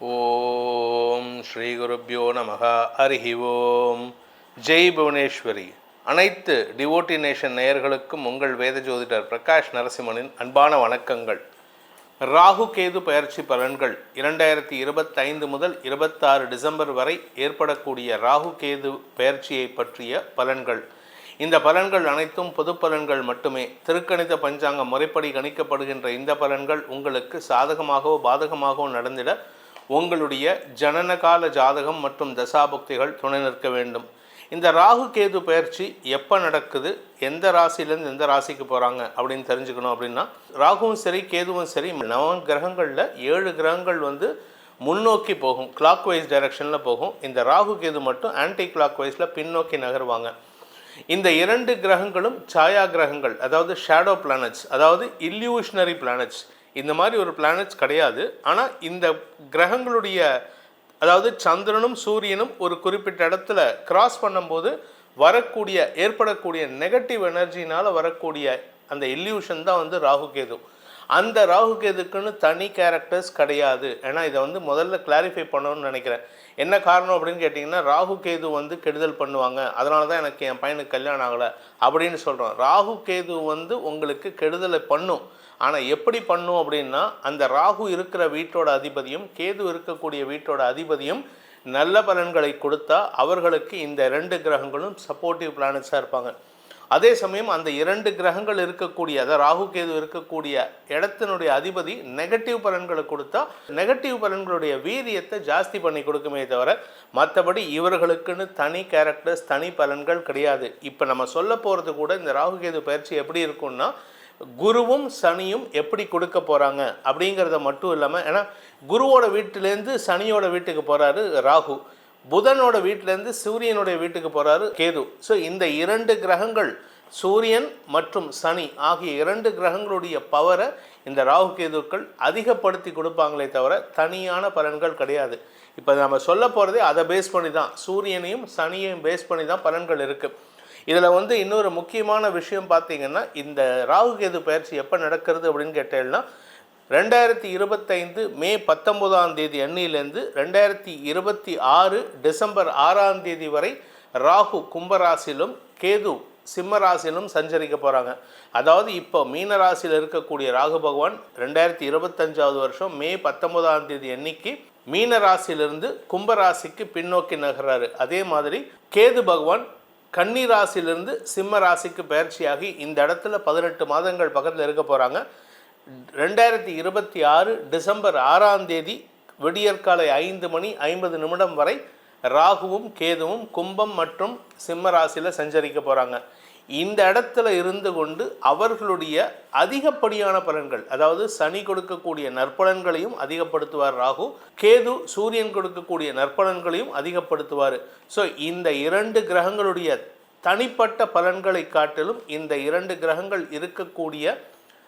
ஓம் ஸ்ரீ குருப்பியோ நமக. அரிஹி ஓம். ஜெய் புவனேஸ்வரி. அனைத்து டிவோட்டி நேஷன் நேயர்களுக்கும் உங்கள் வேத ஜோதிடர் பிரகாஷ் நரசிம்மனின் அன்பான வணக்கங்கள். ராகு கேது பயிற்சி பலன்கள் இரண்டாயிரத்தி இருபத்தைந்து முதல் இருபத்தாறு டிசம்பர் வரை ஏற்படக்கூடிய ராகு கேது பயிற்சியை பற்றிய பலன்கள். இந்த பலன்கள் அனைத்தும் பொது பலன்கள் மட்டுமே. திருக்கணித பஞ்சாங்க முறைப்படி கணிக்கப்படுகின்ற இந்த பலன்கள் உங்களுக்கு சாதகமாகவோ பாதகமாகவோ நடந்திட உங்களுடைய ஜனனகால ஜாதகம் மற்றும் தசாபக்திகள் துணை நிற்க வேண்டும். இந்த ராகு கேது பயிற்சி எப்போ நடக்குது? எந்த ராசியிலேருந்து எந்த ராசிக்கு போகிறாங்க அப்படின்னு தெரிஞ்சுக்கணும் அப்படின்னா ராகுவும் சரி கேதுவும் சரி நவ கிரகங்களில் ஏழு கிரகங்கள் வந்து முன்னோக்கி போகும். கிளாக் வைஸ் டைரக்ஷனில் போகும். இந்த ராகு கேது மட்டும் ஆன்டி கிளாக் வைஸில் பின்னோக்கி நகருவாங்க. இந்த இரண்டு கிரகங்களும் சாயா கிரகங்கள் அதாவது ஷேடோ பிளானட்ஸ் அதாவது இல்யூஷனரி பிளானட்ஸ் இந்த மாதிரி ஒரு பிளானட்ஸ் கிடையாது. ஆனால் இந்த கிரகங்களுடைய அதாவது சந்திரனும் சூரியனும் ஒரு குறிப்பிட்ட இடத்துல கிராஸ் பண்ணும்போது வரக்கூடிய ஏற்படக்கூடிய நெகட்டிவ் எனர்ஜினால் வரக்கூடிய அந்த இல்யூஷன் தான் வந்து ராகு கேது. அந்த ராகு கேதுக்குன்னு தனி கேரக்டர்ஸ் கிடையாது. ஏன்னா இதை வந்து முதல்ல கிளாரிஃபை பண்ணணும்னு நினைக்கிறேன். என்ன காரணம் அப்படின்னு கேட்டிங்கன்னா ராகு கேது வந்து கெடுதல் பண்ணுவாங்க. அதனால தான் எனக்கு என் பையனுக்கு கல்யாணம் ஆகலை அப்படின்னு சொல்கிறோம் ராகு கேது வந்து உங்களுக்கு கெடுதலை பண்ணும். ஆனால் எப்படி பண்ணும் அப்படின்னா அந்த ராகு இருக்கிற வீட்டோட அதிபதியும் கேது இருக்கக்கூடிய வீட்டோட அதிபதியும் நல்ல பலன்களை கொடுத்தா அவர்களுக்கு இந்த ரெண்டு கிரகங்களும் சப்போர்ட்டிவ் பிளானட்ஸாக இருப்பாங்க. அதே சமயம் அந்த இரண்டு கிரகங்கள் இருக்கக்கூடிய அதாவது ராகு கேது இருக்கக்கூடிய இடத்தினுடைய அதிபதி நெகட்டிவ் பலன்களை கொடுத்தா நெகட்டிவ் பலன்களுடைய வீரியத்தை ஜாஸ்தி பண்ணி கொடுக்குமே தவிர மற்றபடி இவர்களுக்குன்னு தனி கேரக்டர்ஸ் தனி பலன்கள் கிடையாது. இப்போ நம்ம சொல்ல போகிறது கூட இந்த ராகு கேது பயிற்சி எப்படி இருக்கும்னா குருவும் சனியும் எப்படி கொடுக்க போகிறாங்க அப்படிங்கிறத மட்டும் இல்லாமல் ஏன்னா குருவோட வீட்டிலேருந்து சனியோட வீட்டுக்கு போகிறாரு ராகு. புதனோட வீட்டிலேருந்து சூரியனுடைய வீட்டுக்கு போகிறாரு கேது. ஸோ இந்த இரண்டு கிரகங்கள் சூரியன் மற்றும் சனி ஆகிய இரண்டு கிரகங்களுடைய பவரை இந்த ராகு கேதுக்கள் அதிகப்படுத்தி கொடுப்பாங்களே தவிர தனியான பலன்கள் கிடையாது. இப்போ நம்ம சொல்ல போகிறதே அதை பேஸ் பண்ணி தான் சூரியனையும் சனியையும் பேஸ் பண்ணி தான் பலன்கள் இருக்குது இதில் வந்து இன்னொரு முக்கியமான விஷயம் பார்த்தீங்கன்னா இந்த ராகு கேது பயிற்சி எப்போ நடக்கிறது அப்படின்னு கேட்டேன்னா ரெண்டாயிரத்தி இருபத்தைந்து மே பத்தொம்போதாம் தேதி அன்னியிலேருந்து ரெண்டாயிரத்தி இருபத்தி ஆறு டிசம்பர் ஆறாம் தேதி வரை ராகு கும்பராசிலும் கேது சிம்ம ராசியிலும் சஞ்சரிக்க போகிறாங்க அதாவது இப்போ மீன ராசியில் இருக்கக்கூடிய ராகு பகவான் ரெண்டாயிரத்தி இருபத்தஞ்சாவது வருஷம் மே பத்தொன்பதாம் தேதி அன்னைக்கு மீன ராசியிலிருந்து கும்பராசிக்கு பின்னோக்கி நகர்றாரு. அதே மாதிரி கேது பகவான் கன்னி ராசியிலிருந்து சிம்ம ராசிக்கு பயிற்சியாகி இந்த இடத்துல பதினெட்டு மாதங்கள் பக்கத்தில் இருக்க போகிறாங்க ரெண்டாயிரத்தி இருபத்தி ஆறு டிசம்பர் ஆறாம் தேதி விடியற்காலை ஐந்து மணி ஐம்பது நிமிடம் வரை ராகுவும் கேதுவும் கும்பம் மற்றும் சிம்ம ராசியில் சஞ்சரிக்க போகிறாங்க இந்த இடத்துல இருந்து கொண்டு அவர்களுடைய அதிகப்படியான பலன்கள் அதாவது சனி கொடுக்கக்கூடிய நற்பலன்களையும் அதிகப்படுத்துவார் ராகு கேது சூரியன் கொடுக்கக்கூடிய நற்பலன்களையும் அதிகப்படுத்துவார். ஸோ இந்த இரண்டு கிரகங்களுடைய தனிப்பட்ட பலன்களை காட்டிலும் இந்த இரண்டு கிரகங்கள் இருக்கக்கூடிய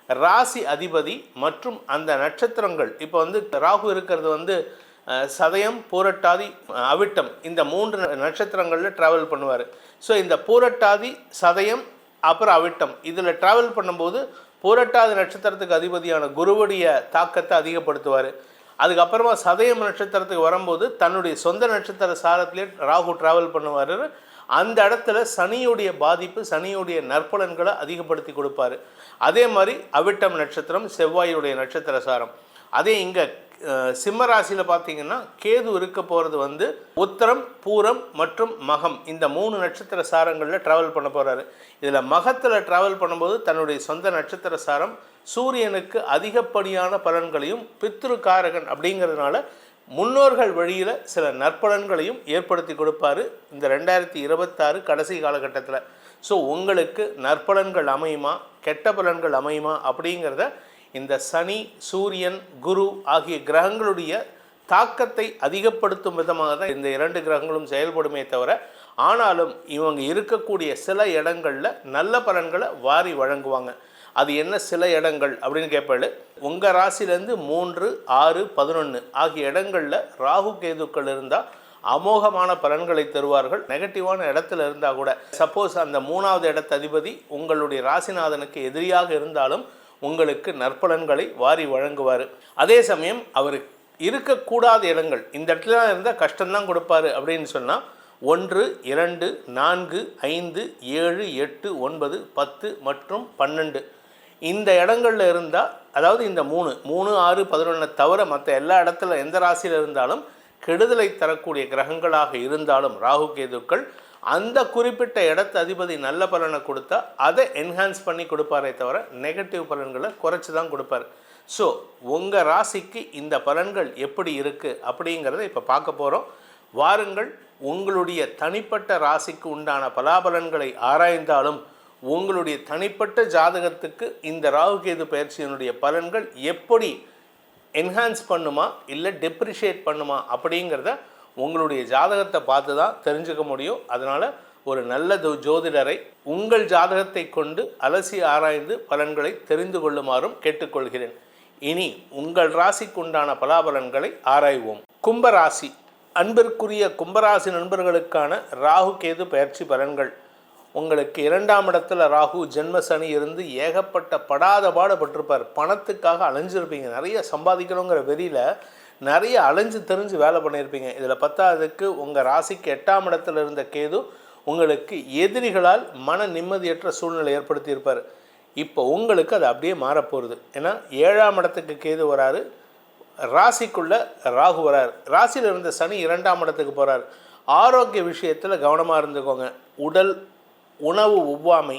ராசி அதிபதி மற்றும் அந்த நட்சத்திரங்கள். இப்போ வந்து ராகு இருக்கிறது வந்து சதயம் பூரட்டாதி அவிட்டம். இந்த மூன்று ந- நட்சத்திரங்களில் ட்ராவல் பண்ணுவார். ஸோ இந்த பூரட்டாதி சதயம் அப்புறம் அவிட்டம். இதில் ட்ராவல் பண்ணும்போது பூரட்டாதி நட்சத்திரத்துக்கு அதிபதியான குருவுடைய தாக்கத்தை அதிகப்படுத்துவார். அதுக்கப்புறமா சதயம் நட்சத்திரத்துக்கு வரும்போது தன்னுடைய சொந்த நட்சத்திர சாரத்திலே ராகு ட்ராவல் பண்ணுவார். அந்த இடத்துல சனியுடைய பாதிப்பு சனியுடைய நற்பலன்களை அதிகப்படுத்தி கொடுப்பாரு. அதே மாதிரி அவிட்டம் நட்சத்திரம் செவ்வாயுடைய நட்சத்திர சாரம். அதே இங்கே சிம்ம ராசியில் பார்த்தீங்கன்னா கேது இருக்க போகிறது வந்து உத்தரம் பூரம் மற்றும் மகம். இந்த மூணு நட்சத்திர சாரங்களில் ட்ராவல் பண்ண போகிறாரு இதில் மகத்தில் ட்ராவல் பண்ணும்போது தன்னுடைய சொந்த நட்சத்திர சாரம் சூரியனுக்கு அதிகப்படியான பலன்களையும் பித்ரு காரகன் அப்படிங்கிறதுனால முன்னோர்கள் வழியில் சில நற்பலன்களையும் ஏற்படுத்தி கொடுப்பாரு இந்த ரெண்டாயிரத்தி இருபத்தாறு கடைசி காலகட்டத்தில். ஸோ உங்களுக்கு நற்பலன்கள் அமையுமா? கெட்ட பலன்கள் அமையுமா? அப்படிங்கிறத இந்த சனி சூரியன் குரு ஆகிய கிரகங்களுடைய தாக்கத்தை அதிகப்படுத்தும் விதமாக தான் இந்த இரண்டு கிரகங்களும் செயல்படுமே தவிர ஆனாலும் இவங்க இருக்கக்கூடிய சில இடங்களில் நல்ல பலன்களை வாரி வழங்குவாங்க. அது என்ன சில இடங்கள் அப்படின்னு கேட்பாள். உங்கள் ராசிலேருந்து மூன்று ஆறு பதினொன்று ஆகிய இடங்களில் ராகு கேதுக்கள் இருந்தால் அமோகமான பலன்களை தருவார்கள். நெகட்டிவான இடத்துல இருந்தால் கூட சப்போஸ் அந்த மூணாவது இடத்த அதிபதி உங்களுடைய ராசிநாதனுக்கு எதிரியாக இருந்தாலும் உங்களுக்கு நற்பலன்களை வாரி வழங்குவார். அதே சமயம் அவர் இருக்கக்கூடாத இடங்கள் இந்த இடத்துல இருந்தால் கஷ்டம்தான் கொடுப்பாரு அப்படின்னு சொன்னால் ஒன்று இரண்டு நான்கு ஐந்து ஏழு எட்டு ஒன்பது பத்து மற்றும் பன்னெண்டு இந்த இடங்களில் இருந்தால் அதாவது இந்த மூணு மூணு ஆறு பதினொன்றை தவிர மற்ற எல்லா இடத்துல எந்த ராசியில் இருந்தாலும் கெடுதலை தரக்கூடிய கிரகங்களாக இருந்தாலும் ராகு கேதுக்கள் அந்த குறிப்பிட்ட இடத்து அதிபதி நல்ல பலனை கொடுத்தா அதை என்ஹான்ஸ் பண்ணி கொடுப்பாரே தவிர நெகட்டிவ் பலன்களை குறைச்சி தான் கொடுப்பார். ஸோ உங்கள் ராசிக்கு இந்த பலன்கள் எப்படி இருக்குது அப்படிங்கிறத இப்போ பார்க்க போகிறோம் வாருங்கள் உங்களுடைய தனிப்பட்ட ராசிக்கு உண்டான பலாபலன்களை ஆராய்ந்தாலும் உங்களுடைய தனிப்பட்ட ஜாதகத்துக்கு இந்த ராகுகேது பயிற்சியினுடைய பலன்கள் எப்படி என்ஹான்ஸ் பண்ணுமா இல்லை டெப்ரிஷியேட் பண்ணுமா அப்படிங்கிறத உங்களுடைய ஜாதகத்தை பார்த்து தான் தெரிஞ்சுக்க முடியும். அதனால் ஒரு நல்ல ஜோதிடரை உங்கள் ஜாதகத்தை கொண்டு அலசி ஆராய்ந்து பலன்களை தெரிந்து கொள்ளுமாறும் கேட்டுக்கொள்கிறேன். இனி உங்கள் ராசிக்குண்டான பலாபலன்களை ஆராய்வோம். கும்பராசி. அன்பிற்குரிய கும்பராசி நண்பர்களுக்கான ராகு கேது பயிற்சி பலன்கள். உங்களுக்கு இரண்டாம் இடத்துல ராகு ஜென்ம சனி இருந்து ஏகப்பட்ட படாத பாடுபட்டிருப்பார் பணத்துக்காக அலைஞ்சிருப்பீங்க. நிறைய சம்பாதிக்கணுங்கிற வெறியில் நிறைய அலைஞ்சு தெரிஞ்சு வேலை பண்ணியிருப்பீங்க. இதில் பத்தாவதுக்கு உங்கள் ராசிக்கு எட்டாம் இடத்துல இருந்த கேது உங்களுக்கு எதிரிகளால் மன நிம்மதியற்ற சூழ்நிலை ஏற்படுத்தியிருப்பார். இப்போ உங்களுக்கு அது அப்படியே மாறப்போகிறது ஏன்னா ஏழாம் இடத்துக்கு கேது வராரு. ராசிக்குள்ள ராகு வரார். ராசியில் இருந்த சனி இரண்டாம் இடத்துக்கு போகிறார் ஆரோக்கிய விஷயத்தில் கவனமாக இருந்துக்கோங்க. உடல் உணவு ஒவ்வாமை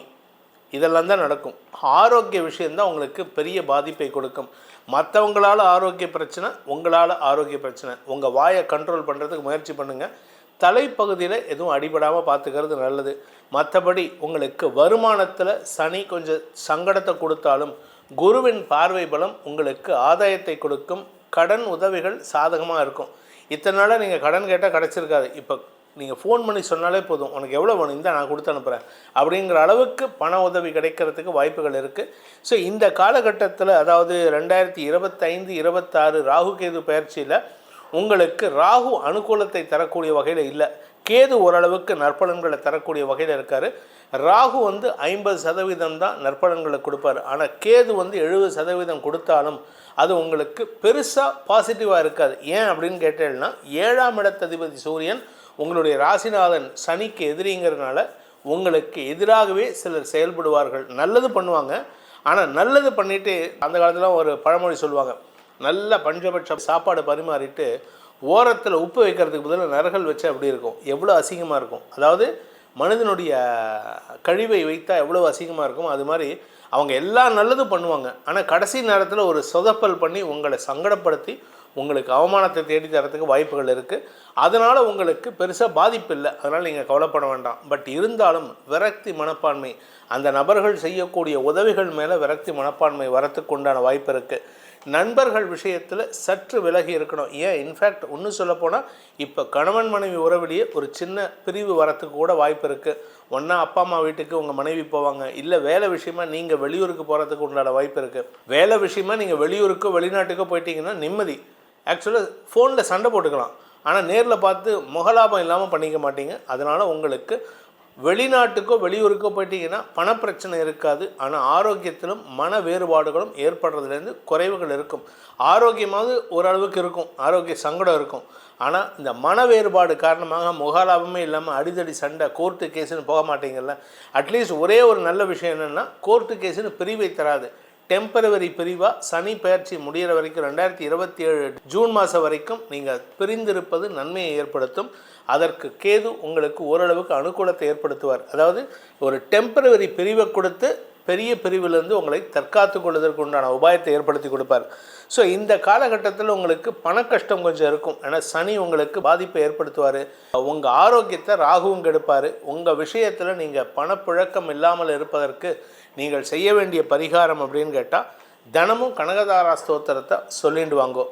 இதெல்லாம் தான் நடக்கும். ஆரோக்கிய விஷயந்தான் உங்களுக்கு பெரிய பாதிப்பை கொடுக்கும். மற்றவங்களால் ஆரோக்கிய பிரச்சனை உங்களால் ஆரோக்கிய பிரச்சனை. உங்கள் வாயை கண்ட்ரோல் பண்ணுறதுக்கு முயற்சி பண்ணுங்கள் தலைப்பகுதியில் எதுவும் அடிபடாமல் பார்த்துக்கிறது நல்லது. மற்றபடி உங்களுக்கு வருமானத்தில் சனி கொஞ்சம் சங்கடத்தை கொடுத்தாலும் குருவின் பார்வை பலம் உங்களுக்கு ஆதாயத்தை கொடுக்கும். கடன் உதவிகள் சாதகமாக இருக்கும். இத்தனை நாளாக நீங்கள் கடன் கேட்டால் கிடச்சிருக்காது. இப்போ நீங்கள் ஃபோன் பண்ணி சொன்னாலே போதும். உனக்கு எவ்வளோ வேணும்? இந்த நான் கொடுத்து அனுப்புகிறேன் அப்படிங்கிற அளவுக்கு பண உதவி கிடைக்கிறதுக்கு வாய்ப்புகள் இருக்குது ஸோ இந்த காலகட்டத்தில் அதாவது ரெண்டாயிரத்தி இருபத்தைந்து இருபத்தாறு ராகு கேது பயிற்சியில் உங்களுக்கு ராகு அனுகூலத்தை தரக்கூடிய வகையில் இல்லை. கேது ஓரளவுக்கு நற்பலன்களை தரக்கூடிய வகையில் இருக்கார். ராகு வந்து ஐம்பது சதவீதம் தான் நற்பலன்களை கொடுப்பாரு. ஆனால் கேது வந்து எழுபது சதவீதம் கொடுத்தாலும் அது உங்களுக்கு பெருசாக பாசிட்டிவாக இருக்காது. ஏன் அப்படின்னு கேட்டேன்னா ஏழாம் இடத்ததிபதி சூரியன் உங்களுடைய ராசிநாதன் சனிக்கு எதிரிங்கிறதுனால உங்களுக்கு எதிராகவே சிலர் செயல்படுவார்கள். நல்லது பண்ணுவாங்க. ஆனால் நல்லது பண்ணிட்டு அந்த காலத்தில் ஒரு பழமொழி சொல்லுவாங்க. நல்ல பஞ்சபட்ச சாப்பாடு பரிமாறிட்டு ஓரத்தில் உப்பு வைக்கிறதுக்கு பதிலாக நரகல் வச்சா அப்படி இருக்கும். எவ்வளோ அசிங்கமாக இருக்கும். அதாவது மனிதனுடைய கழிவை வைத்தால் எவ்வளோ அசிங்கமாக இருக்கும். அது மாதிரி அவங்க எல்லா நல்லதும் பண்ணுவாங்க. ஆனால் கடைசி நேரத்தில் ஒரு சொதப்பல் பண்ணி உங்களை சங்கடப்படுத்தி உங்களுக்கு அவமானத்தை தேடி தரத்துக்கு வாய்ப்புகள் இருக்குது அதனால் உங்களுக்கு பெருசாக பாதிப்பு இல்லை. அதனால் நீங்கள் கவலைப்பட வேண்டாம். பட் இருந்தாலும் விரக்தி மனப்பான்மை அந்த நபர்கள் செய்யக்கூடிய உதவிகள் மேலே விரக்தி மனப்பான்மை வரத்துக்கு உண்டான வாய்ப்பு இருக்குது நண்பர்கள் விஷயத்தில் சற்று விலகி இருக்கணும். ஏன்? இன்ஃபேக்ட் ஒன்று சொல்லப்போனால் இப்போ கணவன் மனைவி உறவிலேயே ஒரு சின்ன பிரிவு வரத்துக்கு கூட வாய்ப்பு இருக்குது ஒன்றா அப்பா அம்மா வீட்டுக்கு உங்கள் மனைவி போவாங்க. இல்லை வேலை விஷயமா நீங்கள் வெளியூருக்கு போகிறதுக்கு உண்டான வாய்ப்பு இருக்குது வேலை விஷயமா நீங்கள் வெளியூருக்கோ வெளிநாட்டுக்கோ போயிட்டீங்கன்னா நிம்மதி. ஆக்சுவலாக ஃபோனில் சண்டை போட்டுக்கலாம். ஆனால் நேரில் பார்த்து முகலாபம் இல்லாமல் பண்ணிக்க மாட்டீங்க. அதனால் உங்களுக்கு வெளிநாட்டுக்கோ வெளியூருக்கோ போயிட்டீங்கன்னா பணப்பிரச்சனை இருக்காது. ஆனால் ஆரோக்கியத்திலும் மன வேறுபாடுகளும் ஏற்படுறதுலேருந்து குறைவுகள் இருக்கும். ஆரோக்கியமாவது ஓரளவுக்கு இருக்கும். ஆரோக்கிய சங்கடம் இருக்கும். ஆனால் இந்த மன வேறுபாடு காரணமாக முகாலாபமே இல்லாமல் அடிதடி சண்டை கோர்ட்டு கேஸுன்னு போக மாட்டீங்கல்ல. அட்லீஸ்ட் ஒரே ஒரு நல்ல விஷயம் என்னென்னா கோர்ட்டு கேஸுன்னு பிரிவை தராது. டெம்பரவரி பிரிவாக சனி பயிற்சி முடிகிற வரைக்கும் ரெண்டாயிரத்தி இருபத்தி ஏழு ஜூன் மாதம் வரைக்கும் நீங்கள் பிரிந்திருப்பது நன்மையை ஏற்படுத்தும். அதற்கு கேது உங்களுக்கு ஓரளவுக்கு அனுகூலத்தை ஏற்படுத்துவார். அதாவது ஒரு டெம்பரவரி பிரிவை கொடுத்து பெரிய பிரிவிலிருந்து உங்களை தற்காத்து கொள்வதற்கு உண்டான உபாயத்தை ஏற்படுத்தி கொடுப்பார். ஸோ இந்த காலகட்டத்தில் உங்களுக்கு பண கஷ்டம் கொஞ்சம் இருக்கும். ஏன்னா சனி உங்களுக்கு பாதிப்பை ஏற்படுத்துவார். உங்கள் ஆரோக்கியத்தை ராகுவும் கெடுப்பார் உங்கள் விஷயத்தில் நீங்கள் பணப்புழக்கம் இல்லாமல் இருப்பதற்கு நீங்கள் செய்ய வேண்டிய பரிகாரம் அப்படின்னு கேட்டால் தினமும் கனகதாரா ஸ்தோத்திரத்தை சொல்லிட்டு வாங்கோ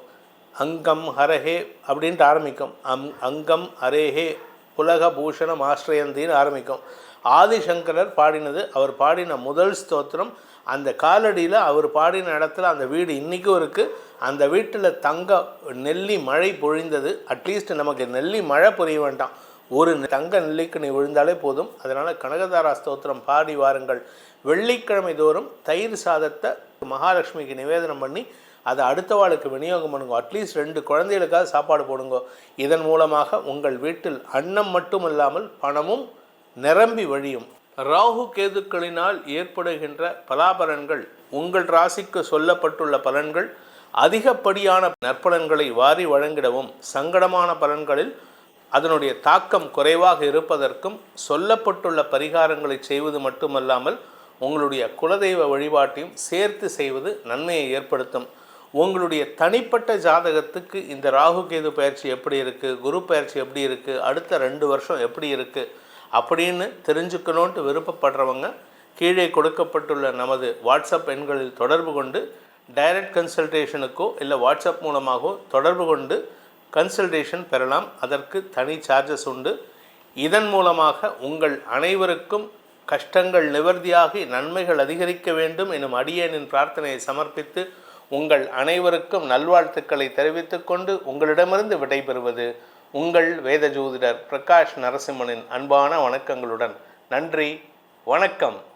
அங்கம் ஹரஹே அப்படின்ட்டு ஆரம்பிக்கும். அம் அங்கம் அரேஹே புலக பூஷணம் ஆஸ்ரயந்தின்னு ஆரம்பிக்கும். ஆதிசங்கரர் பாடினது அவர் பாடின முதல் ஸ்தோத்திரம் அந்த காலடியில் அவர் பாடின இடத்துல அந்த வீடு இன்றைக்கும் இருக்குது அந்த வீட்டில் தங்க நெல்லி மழை பொழிந்தது. அட்லீஸ்ட் நமக்கு நெல்லி மழை புரிய வேண்டாம். ஒரு தங்க நெல்லிக்கு நீ விழுந்தாலே போதும். அதனால் கனகதாரா ஸ்தோத்திரம் பாடி வாருங்கள். வெள்ளிக்கிழமை தோறும் தயிர் சாதத்தை மகாலட்சுமிக்கு நிவேதனம் பண்ணி அதை அடுத்த வாளுக்கு விநியோகம் பண்ணுங்க. அட்லீஸ்ட் ரெண்டு குழந்தைகளுக்காக சாப்பாடு போடுங்க. இதன் மூலமாக உங்கள் வீட்டில் அன்னம் மட்டும் இல்லாமல் பணமும் நிரம்பி வழியும். ராகு கேதுக்களினால் ஏற்படுகின்ற பலாபலன்கள் உங்கள் ராசிக்கு சொல்லப்பட்டுள்ள பலன்கள் அதிகப்படியான நற்பலன்களை வாரி வழங்கிடவும் சங்கடமான பலன்களில் அதனுடைய தாக்கம் குறைவாக இருப்பதற்கும் சொல்லப்பட்டுள்ள பரிகாரங்களை செய்வது மட்டுமல்லாமல் உங்களுடைய குலதெய்வ வழிபாட்டையும் சேர்த்து செய்வது நன்மையை ஏற்படுத்தும். உங்களுடைய தனிப்பட்ட ஜாதகத்துக்கு இந்த ராகு கேது பயிற்சி எப்படி இருக்குது குரு பயிற்சி எப்படி இருக்குது அடுத்த ரெண்டு வருஷம் எப்படி இருக்குது அப்படின்னு தெரிஞ்சுக்கணுன்ட்டு விருப்பப்படுறவங்க கீழே கொடுக்கப்பட்டுள்ள நமது வாட்ஸ்அப் எண்களில் தொடர்பு கொண்டு டைரக்ட் கன்சல்டேஷனுக்கோ இல்லை வாட்ஸ்அப் மூலமாகவோ தொடர்பு கொண்டு கன்சல்டேஷன் பெறலாம். அதற்கு தனி சார்ஜஸ் உண்டு. இதன் மூலமாக உங்கள் அனைவருக்கும் கஷ்டங்கள் நிவர்த்தியாகி நன்மைகள் அதிகரிக்க வேண்டும் எனும் அடியேனின் பிரார்த்தனையை சமர்ப்பித்து உங்கள் அனைவருக்கும் நல்வாழ்த்துக்களை தெரிவித்துக் கொண்டு உங்களிடமிருந்து விடைபெறுவது உங்கள் வேத ஜோதிடர் பிரகாஷ் நரசிம்மனின் அன்பான வணக்கங்களுடன். நன்றி. வணக்கம்.